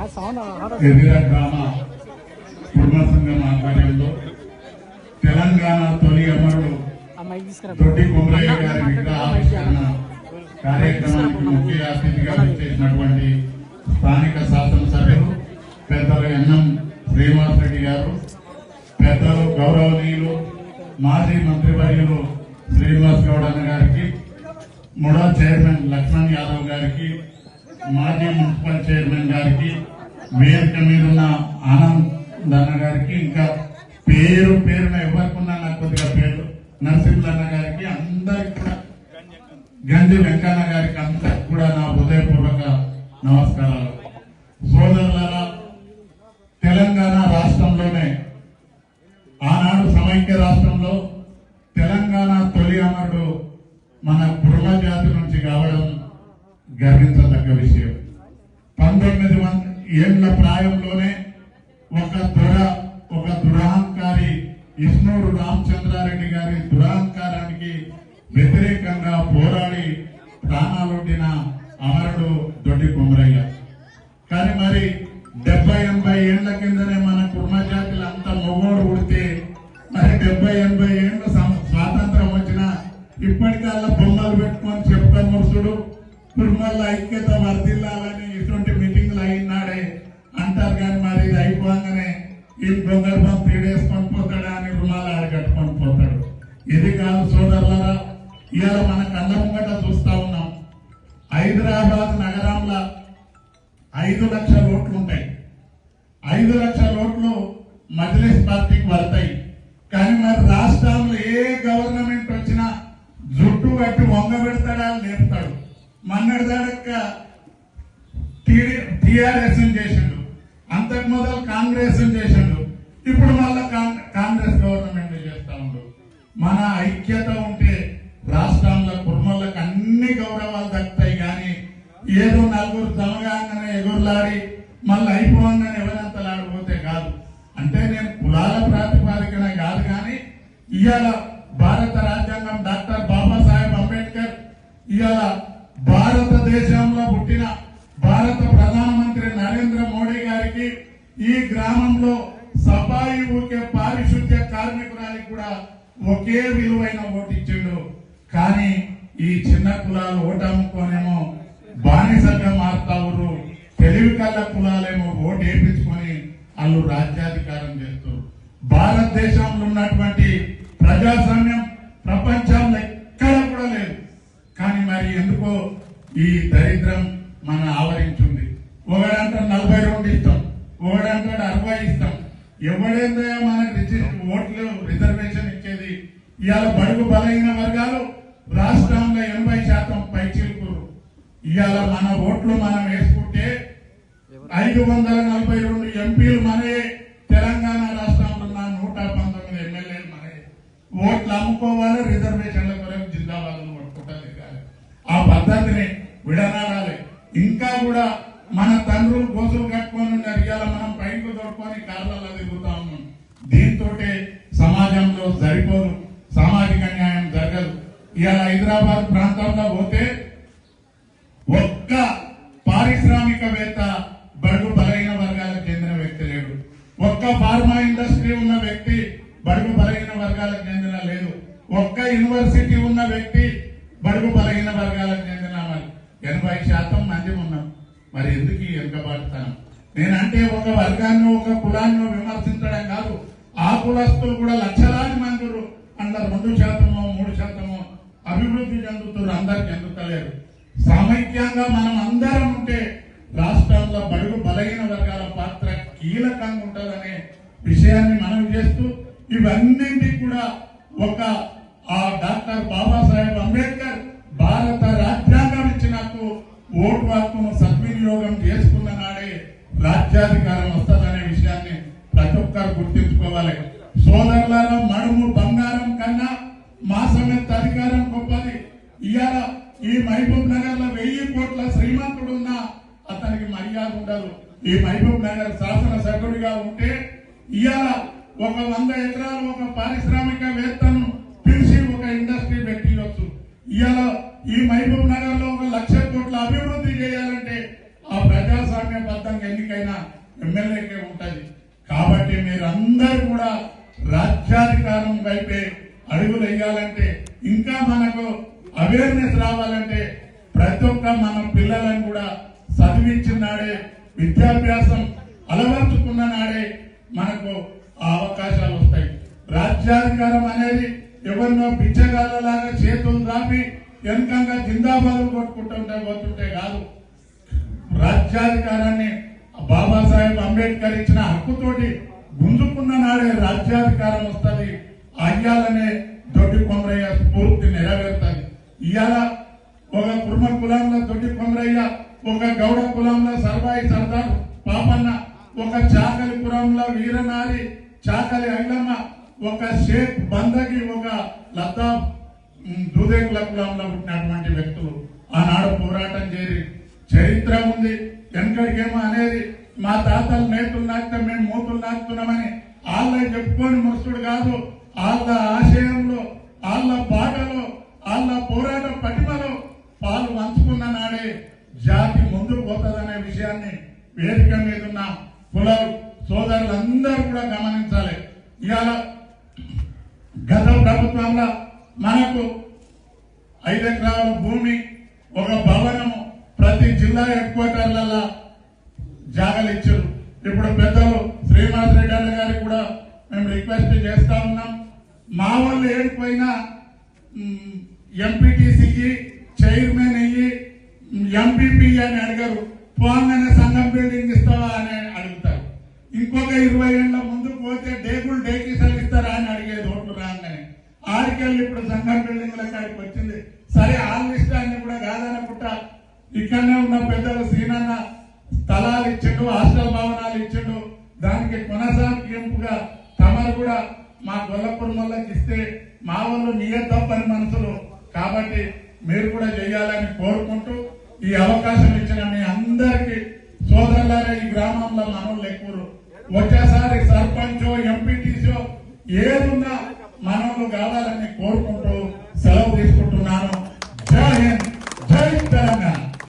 ఎదిర గ్రామ కుటుంబ సంఘం ఆధ్వర్యంలో తెలంగాణ తొలి అమరుడు దొడ్డి కుమరయ్య గారి విగ్రహావిష్కరణ కార్యక్రమానికి ముఖ్య అతిథిగా చేసినటువంటి స్థానిక శాసనసభ్యులు పెద్దలు ఎన్ఎం శ్రీనివాస్ రెడ్డి గారు పెద్దలు గౌరవనీయులు మాజీ మంత్రివర్యులు శ్రీనివాస్ గౌడ్ అన్న గారికి ముడా చైర్మన్ లక్ష్మణ్ యాదవ్ గారికి మాజీ మున్సిపల్ చైర్మన్ గారికి వేదిక మీద ఉన్న ఆనంద్ అన్న గారికి ఇంకా పేరు పేరున ఎవరికున్నా నాకు కొద్దిగా పేరు. నరసింహన్న గారికి అందరికి కూడా గంజి వెంకన్న గారికి అందరికి కూడా నా హృదయపూర్వక నమస్కారాలు సోదరులారా తెలంగాణ రాష్ట్రంలోనే ఆనాడు సమైక్య రాష్ట్రంలో తెలంగాణ తొలి అమరుడు మన కుర్మ జాతి నుంచి కావడం గర్వించదగ్గ విషయం. పంతొమ్మిది వంద ఏళ్ళ ప్రాయంలోనే ఒక దొర ఒక దురహంకారి ఇష్ణూరు రామచంద్రారెడ్డి గారి దురహంకారానికి వ్యతిరేకంగా పోరాడి ప్రాణాలొడ్డిన అమరుడు దొడ్డి కుమరయ్య కానీ మరి డెబ్బై ఎనభై ఏళ్ళ కిందనే మన కుర్మ జాతులు అంత మొగోడు ఉడితే మరి డెబ్బై ఎనభై ఏళ్ళు స్వాతంత్రం వచ్చిన ఇప్పటికల్లా బొమ్మలు పెట్టుకొని చెప్తా మురుసుడు. తిరుమల ఐక్యత వర్దిల్లాలని ఇటువంటి మీటింగ్లు అయినాడే. అంటారు కానీ మరి ఇది అయిపోగానే ఈ దొంగర్భం తీడేసుకొని పోతాడా అని రుణాలు ఆడగట్టుకొని పోతాడు. ఇది కాదు సోదరులరా ఇవాళ మన కళ్ళ ముంగట చూస్తా ఉన్నాం. హైదరాబాద్ నగరంలో ఐదు లక్షల ఓట్లు ఉంటాయి. ఐదు లక్షల ఓట్లు మజ్లిస్ పార్టీకి పడతాయి కానీ మరి రాష్ట్రంలో ఏ లేపుతాడు టీఆర్ఎస్ టిఆర్ఎస్ చేసిండు. అంతకు మొదలు కాంగ్రెస్ చేసిండు. ఇప్పుడు మళ్ళా కాంగ్రెస్ గవర్నమెంట్ చేస్తా ఉండు. మన ఐక్యత ఉంటే రాష్ట్రంలో కుటుంబాలకు అన్ని గౌరవాలు దక్కుతాయి కానీ ఏదో నలుగురు తమగానే ఎగురులాడి మళ్ళీ అయిపోగానే ఎవరంతలాడిపోతే కాదు. అంటే నేను కులాల ప్రాతిపాదికన కాదు కానీ ఇవాళ భారత భారతదేశంలో పుట్టిన భారత ప్రధానమంత్రి నరేంద్ర మోడీ గారికి ఈ గ్రామంలో సఫాయి ఊకే పారిశుద్ధ్య కార్మికురానికి కూడా ఒకే విలువైన ఓటిచ్చిండు కానీ ఈ చిన్న కులాలు ఓటమ్ముకోనేమో అమ్ముకోనేమో బానిసగా మారుతావురు తెలివి కళ్ళ కులాలేమో ఓటు వేయించుకొని వాళ్ళు రాజ్యాధికారం చేస్తారు భారతదేశంలో ఉన్నటువంటి ప్రజాస్వామ్యం ప్రపంచంలో ఎక్కడ కూడా లేదు. కానీ మరి ఎందుకో ఈ దరిద్రం మన ఆవరించింది. ఒకడంటే నలభై రెండు ఇస్తాం ఒకడంటాడు అరవై ఇస్తాం. ఎవడేందో మనకి ఓట్లు రిజర్వేషన్ ఇచ్చేది? ఇవాళ బడుగు బలహీన వర్గాలు రాష్ట్రంలో ఎనభై శాతం పైచిలుకురు ఇవాళ మన ఓట్లు మనం వేసుకుంటే ఐదు వందల నలభై రెండు ఎంపీలు మన జరగదు ఇవాళ హైదరాబాద్ ప్రాంతంలో పోతే ఒక్క పారిశ్రామికవేత్త బడుగు బలహీన వర్గాలకు చెందిన వ్యక్తి లేడు. ఒక్క ఫార్మా ఇండస్ట్రీ ఉన్న వ్యక్తి బడుగు బలహీన వర్గాలకు చెందిన లేదు. ఒక్క యూనివర్సిటీ ఉన్న వ్యక్తి బడుగు బలహీన వర్గాలకు చెందిన మరి. ఎనభై శాతం మంది ఉన్నాం. మరి ఎందుకు ఈ వెనుకబాటుతాను? నేనంటే ఒక వర్గాన్ని ఒక కులాన్ని విమర్శించడం కాదు. ఆ కులస్తులు కూడా లక్షలాది మంది అందరు రెండు శాతమో మూడు శాతమో అభివృద్ధి చెందుతున్నారు అందరికి ఎందుకలేరు సమైక్యంగా మనం అందరం ఉంటే రాష్ట్రంలో బడుగు బలహీన వర్గాల పాత్ర కీలకంగా ఉంటుందనే విషయాన్ని మనం చేస్తూ ఇవన్నింటికి కూడా ఒక ఆ డాక్టర్ బాబాసాహెబ్ అంబేద్కర్ భారత రాజ్యాంగం ఇచ్చినట్టు ఓటు హక్కును సద్వినియోగం చేసుకున్న నాడే రాజ్యాధికారం వస్తుందనే విషయాన్ని ప్రతి ఒక్కరు గుర్తించుకోవాలి. సోదరులలో మడుము మా కన్నా అధికారం గొప్పది ఇవాళ ఈ మహబూబ్ నగర్లో వెయ్యి కోట్ల శ్రీమంతుడు ఉన్నా అతనికి మర్యాద ఉండదు. ఈ మహబూబ్ నగర్ శాసన సభ్యుడిగా ఉంటే ఇవాళ ఒక వంద ఎకరాలు ఒక పారిశ్రామికవేత్తను పిలిచి ఒక ఇండస్ట్రీ పెట్టియొచ్చు. ఇవాళ ఈ మహబూబ్ నగర్లో ఒక లక్ష కోట్ల అభివృద్ధి చేయాలంటే ఆ ప్రజాస్వామ్యబద్ధంగా ఎన్నికైన ఎమ్మెల్యేకే ఉంటది. కాబట్టి మీరందరూ కూడా రాజ్యాధికారం వైపే అడుగులు వేయాలంటే ఇంకా మనకు అవేర్నెస్ రావాలంటే ప్రతి ఒక్క మన పిల్లలను కూడా చదివించిన నాడే విద్యాభ్యాసం అలవర్చుకున్న నాడే మనకు ఆ అవకాశాలు వస్తాయి. రాజ్యాధికారం అనేది ఎవరినో బిచ్చగాళ్ళలాగా చేతులు రాపి వెనకంగా జిందాబాదులు కొట్టుకుంటుంటే పోతుంటే కాదు. రాజ్యాధికారాన్ని బాబాసాహెబ్ అంబేద్కర్ ఇచ్చిన హక్కుతోటి గుంజుకున్న నాడే రాజ్యాధికారం వస్తుంది. అయ్యాలనే దొడ్డి కొమరయ్య స్ఫూర్తి నెరవేరుతుంది ఇవాళ ఒక కుర్మ కులంలో దొడ్డి కొమరయ్య ఒక గౌడ కులంలో సర్వాయి సర్దార్ పాపన్న ఒక చాకలి కులంలో వీరనారి చాకలి ఐలమ్మ ఒక షేక్ బందకి ఒక లతా దూదేకుల కులంలో పుట్టినటువంటి వ్యక్తులు. ఆనాడు పోరాటం చేరి చరిత్ర ఉంది. వెనకడికేమో అనేది మా తాతలు నేతులు నాకితే మేము మూతులు నాకుతున్నామని వాళ్ళే చెప్పుకొని మురుసుడు కాదు. వాళ్ళ ఆశయంలో వాళ్ళ బాటలో వాళ్ళ పోరాట పటిమలో పాలు పంచుకున్న నాడే జాతి ముందుకు పోతుందనే విషయాన్ని వేదిక మీద ఉన్న కులాలు సోదరులందరూ కూడా గమనించాలి. ఇవాళ గత ప్రభుత్వంలో మనకు ఐదు ఎకరాల భూమి ఒక భవనము ప్రతి జిల్లా హెడ్ క్వార్టర్లలో జాగలు ఇచ్చారు ఇప్పుడు పెద్దలు శ్రీనివాస్ రెడ్డి గారికి కూడా మేము రిక్వెస్ట్ చేస్తా ఉన్నాం. మా వాళ్ళు ఏడిపోయినా ఎంపీటీసీకి చైర్మన్ అయ్యి ఎంపీపీ అని అడిగారు పోగానే సంఘం బిల్డింగ్ ఇస్తావా? అని అడుగుతారు. ఇంకొక ఇరవై ఏళ్ళ ముందు పోతే డేకులు డేకి ఇస్తారా అని అడిగేది ఓట్లు రాగానే. ఆడికెళ్ళి ఇప్పుడు సంఘం బిల్డింగ్ల కాడికి వచ్చింది. సరే ఆ ఇష్టాన్ని కూడా కాదనుకుంట ఇక్కడనే ఉన్న పెద్దలు సీనన్న స్థలాలు ఇచ్చాడు హాస్టల్ భవనాలు ఇచ్చాడు. దానికి కొనసాగింపుగా తమరు కూడా మా గొల్లపురమల్లకి ఇస్తే మా వాళ్ళు పని మనసులు కాబట్టి మీరు కూడా చేయాలని కోరుకుంటూ ఈ అవకాశం ఇచ్చిన మీ అందరికి సోదరులారా ఈ గ్రామంలో మనోళ్ళు ఎక్కువ వచ్చేసారి సర్పంచో ఎంపీటీసో ఏదున్నా